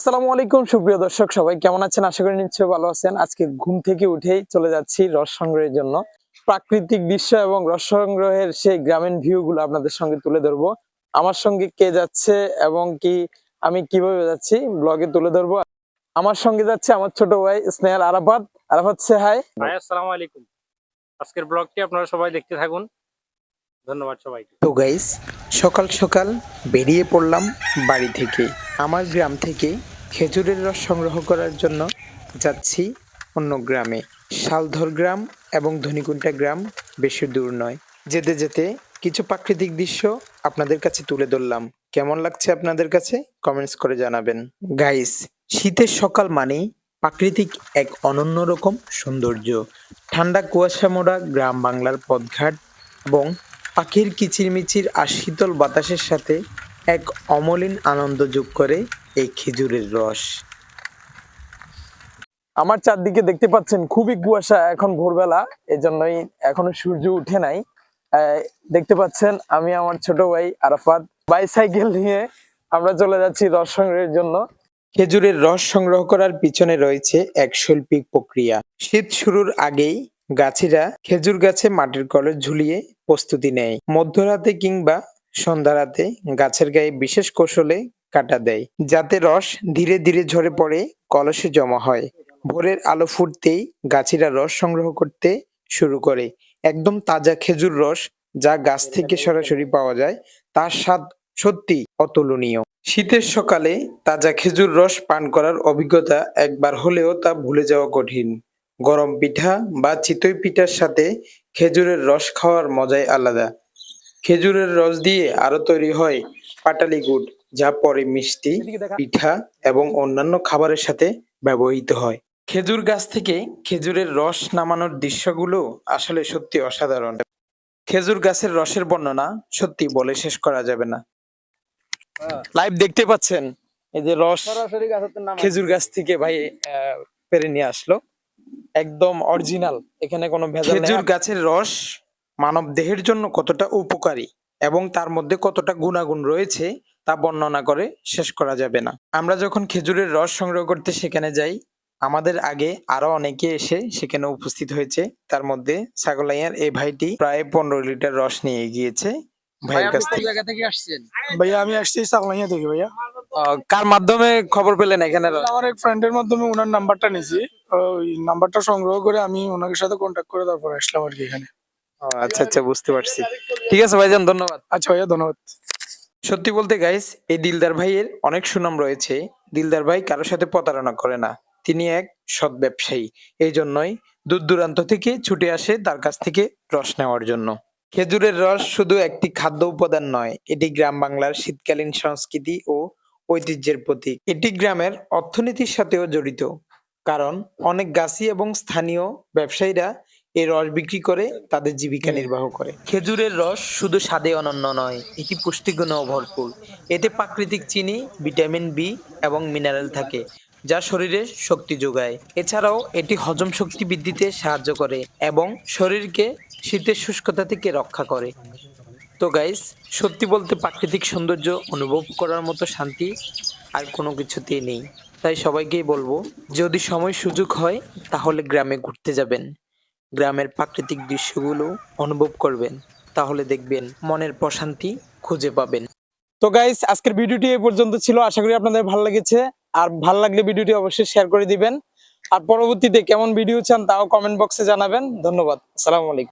আসসালামু আলাইকুম সুপ্রিয় দর্শক সবাই কেমন আছেন? আশা করি নিশ্চয়ই ভালো আছেন। আজকে ঘুম থেকে উঠেই চলে যাচ্ছি রস সংগ্রহের জন্য। প্রাকৃতিক দৃশ্য এবং রস সংগ্রহের সেই গ্রামীণ ভিউ গুলো আপনাদের সঙ্গে তুলে ধরবো। আমার সঙ্গে কে যাচ্ছে এবং কি আমি কীভাবে যাচ্ছি ব্লগে তুলে ধরবো। আমার সঙ্গে যাচ্ছে আমার ছোট ভাই স্নেহাল আরাফাত। আরাফাত সে হাই ভাই আসসালামু আলাইকুম। আজকের ব্লগটি আপনারা সবাই দেখতে থাকুন। ধন্যবাদ সবাইকে। তো গাইস সকাল সকাল বেরিয়ে পড়লাম বাড়ি থেকে। আমার গ্রাম থেকে খেজুরের রস সংগ্রহ করার জন্য যাচ্ছি অন্য গ্রামে। শালধর গ্রাম এবং ধনিকুন্টা গ্রাম বেশি দূর নয়। যেতে যেতে কিছু প্রাকৃতিক দৃশ্য আপনাদের কাছে তুলে ধরলাম। কেমন লাগছে আপনাদের কাছে? কমেন্টস করে জানাবেন। গাইস, শীতের সকাল মানেই প্রাকৃতিক এক অনন্য রকম সৌন্দর্য। ঠান্ডা কুয়াশা মোড়া গ্রাম বাংলার পথঘাট এবং পাখির কিচিরমিচির আর শীতল বাতাসের সাথে এক অমলিন আনন্দ যোগ করে এই খেজুরের রস। আমার চারদিকে দেখতে পাচ্ছেন খুবই কুয়াশা এখন ভোরবেলা এজন্যই এখনও সূর্য উঠে নাই। দেখতে পাচ্ছেন আমি আমার ছোট ভাই আরাফাত। বাইসাইকেল নিয়ে আমরা চলে যাচ্ছি রস সংগ্রহের জন্য। খেজুরের রস সংগ্রহ করার পিছনে রয়েছে এক শৈল্পিক প্রক্রিয়া। শীত শুরুর আগেই গাছিরা খেজুর গাছে মাটির কলস ঝুলিয়ে প্রস্তুতি নেয়। মধ্যরাতে কিংবা সন্ধ্যারাতে গাছের গায়ে বিশেষ কৌশলে কাটা দেয়, যাতে রস ধীরে ধীরে ঝরে পড়ে, কলসে জমা হয়। ভোরের আলো ফুটতেই গাছিরা রস সংগ্রহ করতে শুরু করে। একদম তাজা খেজুর রস যা গাছ থেকে সরাসরি পাওয়া যায়, তার স্বাদ সত্যি অতুলনীয়। শীতের সকালে তাজা খেজুর রস পান করার অভিজ্ঞতা একবার হলেও তা ভুলে যাওয়া কঠিন। গরম পিঠা বা চিতই পিঠার সাথে খেজুরের রস খাওয়ার মজাই আলাদা। খেজুরের রস দিয়ে আরও তৈরি হয় পাটালি গুড় যা পরে মিষ্টি পিঠা এবং অন্যান্য খাবারের সাথে ব্যবহৃত হয়। খেজুর গাছ থেকে খেজুরের রস নামানোর দৃশ্যগুলো আসলে সত্যি অসাধারণ। খেজুর গাছের রসের বর্ণনা সত্যি বলে শেষ করা যাবে না। লাইভ দেখতে পাচ্ছেন? এই যে রস খেজুর গাছ থেকে ভাই আহ, পেরে নিয়ে আসলো। একদম অরিজিনাল এখানে কোনো ভেজাল খেজুর গাছের রস মানব দেহের জন্য কতটা উপকারী এবং তার মধ্যে কতটা গুণাগুণ রয়েছে তা বর্ণনা করে শেষ করা যাবে না। আমরা যখন খেজুরের রস সংগ্রহ করতে সেখানে যাই আমাদের আগে আরও অনেকে এসে সেখানে উপস্থিত হয়েছে। তার মধ্যে ছাগলাইয়ার এই ভাইটি প্রায় পনেরো লিটার রস নিয়ে গিয়েছে ভাইয়ের কাছ থেকে। জায়গা থেকে আসছেন? ভাইয়া আমি আসছি থেকে ভাইয়া। কার মাধ্যমে খবর পেলেন এখানে? আমার এক ফ্রেন্ডের মাধ্যমে ওনার নাম্বারটা নিয়েছি ওই নাম্বারটা সংগ্রহ করে আমি ওনার সাথে কন্ট্যাক্ট করে তারপর আসলাম আর কি এখানে। আচ্ছা আচ্ছা বুঝতে পারছি। ঠিক আছে ভাইজান ধন্যবাদ। আচ্ছা ভাইয়া ধন্যবাদ। সত্যি বলতে গাইস এই দিলদার ভাইয়ের অনেক সুনাম রয়েছে। দিলদার ভাই কারোর সাথে প্রতারণা করে না। তিনি এক সৎ ব্যবসায়ী। এই জন্যই দূর দূরান্ত থেকে ছুটে আসে তার কাছ থেকে রস নেওয়ার জন্য। খেজুরের রস শুধু একটি খাদ্য উপাদান নয় এটি গ্রাম বাংলার শীতকালীন সংস্কৃতি ও ঐতিহ্যের প্রতীক। এটি গ্রামের অর্থনীতির সাথেও জড়িত। কারণ অনেক গাছি এবং স্থানীয় ব্যবসায়ীরা এই রস বিক্রি করে তাদের জীবিকা নির্বাহ করে। খেজুরের রস শুধু স্বাদে অনন্য নয় এটি পুষ্টিগুণেও ভরপুর। এতে প্রাকৃতিক চিনি ভিটামিন বি এবং মিনারেল থাকে যা শরীরে শক্তি যোগায়। এছাড়াও এটি হজম শক্তি বৃদ্ধিতে সাহায্য করে এবং শরীরকে শীতের শুষ্কতা থেকে রক্ষা করে। তো গাইস সত্যি বলতে প্রাকৃতিক সৌন্দর্য অনুভব করার মতো শান্তি আর কোনো কিছুতেই নেই। তাই সবাইকেই বলব যদি সময় সুযোগ হয় তাহলে গ্রামে ঘুরতে যাবেন। গ্রামের প্রাকৃতিক দৃশ্যগুলো অনুভব করবেন। তাহলে দেখবেন মনের প্রশান্তি খুঁজে পাবেন। তো গাইস আজকের ভিডিওটি এই পর্যন্ত ছিল। আশা করি আপনাদের ভালো লেগেছে। আর ভালো লাগলে ভিডিওটি অবশ্যই শেয়ার করে দিবেন। আর পরবর্তীতে কেমন ভিডিও চান তাও কমেন্ট বক্সে জানাবেন। ধন্যবাদ। আসসালামু আলাইকুম।